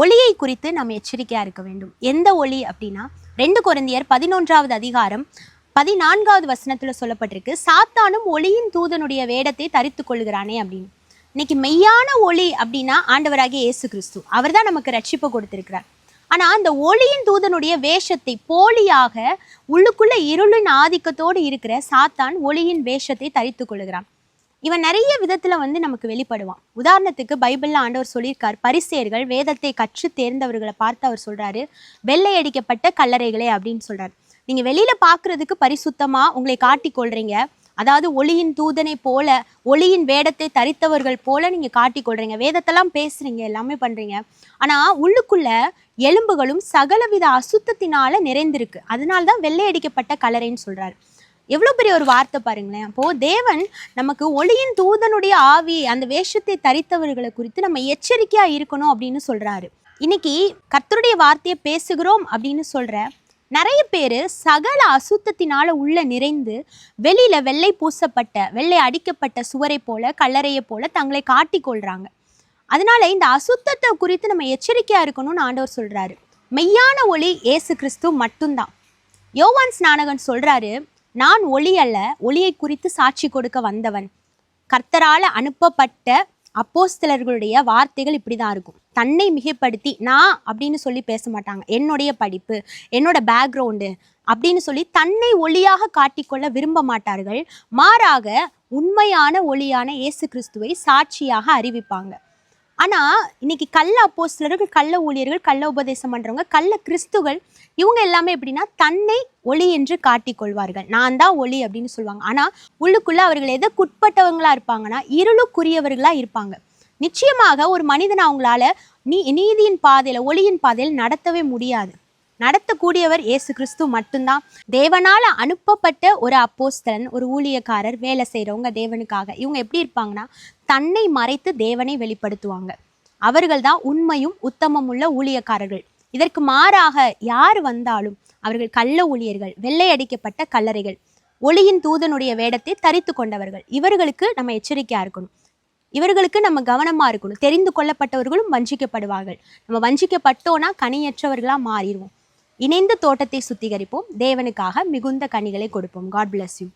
ஒளியை குறித்து நாம் எச்சரிக்கையாக இருக்க வேண்டும். எந்த ஒளி அப்படின்னா ரெண்டு குழந்தையர் பதினொன்றாவது அதிகாரம் பதினான்காவது வசனத்தில் சொல்லப்பட்டிருக்கு சாத்தானும் ஒளியின் தூதனுடைய வேடத்தை தரித்து கொள்கிறானே அப்படின்னு. இன்னைக்கு மெய்யான ஒளி அப்படின்னா ஆண்டவராகிய இயேசு கிறிஸ்து. அவர்தான் நமக்கு ரட்சிப்பு கொடுத்திருக்கிறார். ஆனால் அந்த ஒளியின் தூதனுடைய வேஷத்தை போலியாக உள்ளுக்குள்ள இருளின் ஆதிக்கத்தோடு இருக்கிற சாத்தான் ஒளியின் வேஷத்தை தரித்து கொள்கிறான் இவன் நிறைய விதத்துல வந்து நமக்கு வெளிப்படுவான். உதாரணத்துக்கு பைபிள்ல ஆண்டவர் சொல்லியிருக்கார் பரிசேயர்கள் வேதத்தை கற்று தேர்ந்தவர்களை பார்த்து அவர் சொல்றாரு வெள்ளை அடிக்கப்பட்ட கல்லறைகளே அப்படின்னு சொல்றாரு. நீங்க வெளியில பாக்குறதுக்கு பரிசுத்தமா உங்களை காட்டிக்கொள்கிறீங்க அதாவது ஒளியின் தூதனை போல ஒளியின் வேடத்தை தரித்தவர்கள் போல நீங்க காட்டிக்கொள்கிறீங்க வேதத்தெல்லாம் பேசுறீங்க எல்லாமே பண்றீங்க. ஆனா உள்ளுக்குள்ள எலும்புகளும் சகலவித அசுத்தத்தினால நிறைந்திருக்கு. அதனால தான் வெள்ளை அடிக்கப்பட்ட கல்லறைன்னு சொல்றாரு. எவ்வளோ பெரிய ஒரு வார்த்தை பாருங்களேன். அப்போது தேவன் நமக்கு ஒளியின் தூதனுடைய ஆவி அந்த வேஷத்தை தரித்தவர்களை குறித்து நம்ம எச்சரிக்கையாக இருக்கணும் அப்படின்னு சொல்கிறாரு இன்னைக்கு கர்த்தருடைய வார்த்தையை பேசுகிறோம் அப்படின்னு சொல்கிற நிறைய பேர் சகல அசுத்தத்தினால் உள்ள நிறைந்து வெளியில் வெள்ளை பூசப்பட்ட வெள்ளை அடிக்கப்பட்ட சுவரை போல கல்லறையை போல தங்களை காட்டிக்கொள்கிறாங்க அதனால இந்த அசுத்தத்தை குறித்து நம்ம எச்சரிக்கையாக இருக்கணும்னு ஆண்டவர் சொல்கிறாரு மெய்யான ஒளி இயேசு கிறிஸ்து மட்டும்தான். யோவான் ஸ்நானகன் சொல்கிறாரு நான் ஒளி அல்ல ஒளியை குறித்து சாட்சி கொடுக்க வந்தவன். கர்த்தரால் அனுப்பப்பட்ட அப்போஸ்தலர்களுடைய வார்த்தைகள் இப்படிதான் இருக்கும். தன்னை மிகைப்படுத்தி நான் அப்படின்னு சொல்லி பேச மாட்டாங்க. என்னுடைய படிப்பு என்னோட பேக்ரவுண்டு அப்படின்னு சொல்லி தன்னை ஒளியாக காட்டிக்கொள்ள விரும்ப மாட்டார்கள். மாறாக உண்மையான ஒளியான இயேசு கிறிஸ்துவை சாட்சியாக அறிவிப்பாங்க. ஆனால் இன்னைக்கு கள்ள அப்போஸ்லர்கள் கள்ள ஊழியர்கள் கள்ள உபதேசம் பண்ணுறவங்க கள்ள கிறிஸ்துகள் இவங்க எல்லாமே எப்படின்னா தன்னை ஒளி என்று காட்டிக்கொள்வார்கள் நான் தான் ஒளி அப்படின்னு சொல்லுவாங்க. ஆனால் உள்ளுக்குள்ளே அவர்கள் எதற்குட்பட்டவங்களாக இருப்பாங்கன்னா இருளுக்குரியவர்களாக இருப்பாங்க. நிச்சயமாக ஒரு மனிதன் அவங்களால நீ நீதியின் பாதையில் ஒளியின் பாதையில் நடத்தவே முடியாது. நடத்தக்கூடியவர் இயேசு கிறிஸ்து மட்டும்தான். தேவனால அனுப்பப்பட்ட ஒரு அப்போஸ்தலன் ஒரு ஊழியக்காரர் வேலை செய்கிறவங்க தேவனுக்காக. இவங்க எப்படி இருப்பாங்கன்னா தன்னை மறைத்து தேவனை வெளிப்படுத்துவாங்க. அவர்கள் தான் உண்மையும் உத்தமம் உள்ள ஊழியக்காரர்கள். இதற்கு மாறாக யார் வந்தாலும் அவர்கள் கள்ள ஊழியர்கள் வெள்ளையடிக்கப்பட்ட கல்லறைகள் ஒளியின் தூதனுடைய வேடத்தை தரித்து கொண்டவர்கள். இவர்களுக்கு நம்ம எச்சரிக்கையா இருக்கணும். இவர்களுக்கு நம்ம கவனமா இருக்கணும். தெரிந்து கொள்ளப்பட்டவர்களும் வஞ்சிக்கப்படுவார்கள். நம்ம வஞ்சிக்கப்பட்டோன்னா கனியற்றவர்களா மாறிடுவோம். இணைந்து தோட்டத்தை சுத்திகரிப்போம். தேவனுக்காக மிகுந்த கனிகளை கொடுப்போம். God bless you